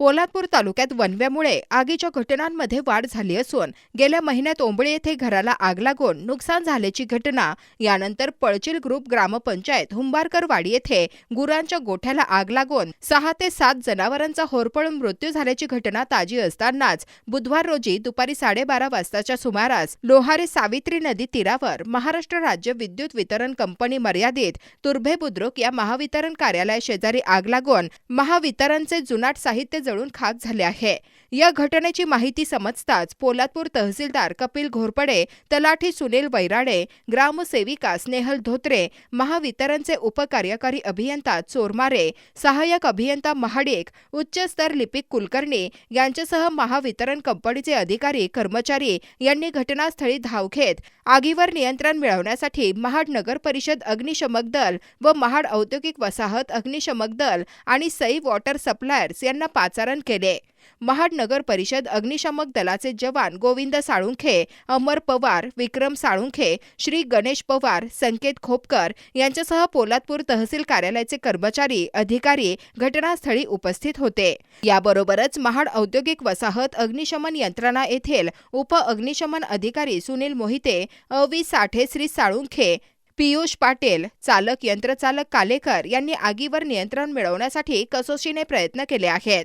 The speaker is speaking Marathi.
पोलादपूर तालुक्यात वनव्यामुळे आगीच्या घटनांमध्ये वाढ झाली असून गेल्या महिन्यात ओंबळे येथे घराला आग लागून नुकसान झाल्याची घटना यानंतर पळचिल ग्रुप ग्रामपंचायत हुंबारकरवाडी येथे गुरांच्या गोठ्याला आग लागून सहा ते सात जनावरांचा होरपळून मृत्यू झाल्याची घटना ताजी असतानाच बुधवार रोजी दुपारी साडेबारा वाजताच्या सुमारास लोहारी सावित्री नदी तीरावर महाराष्ट्र राज्य विद्युत वितरण कंपनी मर्यादित तुर्भे बुद्रुक या महावितरण कार्यालया शेजारी आग लागून महावितरणचे जुनाट साहित्य जळून खाक झाले आहे. या घटनेची माहिती समजताच पोलादपूर तहसीलदार कपिल घोरपडे तलाठी सुनील वैराडे ग्रामसेविका स्नेहल धोत्रे महावितरणचे उपकार्यकारी अभियंता चोरमारे सहाय्यक अभियंता महाडिक उच्चस्तर लिपिक कुलकर्णी यांच्यासह महावितरण कंपनीचे अधिकारी कर्मचारी यांनी घटनास्थळी धाव घेत आगीवर नियंत्रण मिळवण्यासाठी महाड नगर परिषद अग्निशमक दल व महाड औद्योगिक वसाहत अग्निशमक दल आणि सई वॉटर सप्लायर्स यांना पाचारण केले. महाड नगर परिषद अग्निशमक दलाचे जवान गोविंद साळुंखे अमर पवार विक्रम साळुंखे श्री गणेश पवार संकेत खोपकर यांच्यासह पोलादपूर तहसील कार्यालयाचे कर्मचारी अधिकारी घटनास्थळी उपस्थित होते. याबरोबरच महाड औद्योगिक वसाहत अग्निशमन यंत्रणा येथील उप अग्निशमन अधिकारी सुनील मोहिते अवी साठे श्री साळुंखे पियुष पाटील चालक यंत्रचालक कालेकर यांनी आगीवर नियंत्रण मिळवण्यासाठी कसोशीने प्रयत्न केले आहेत.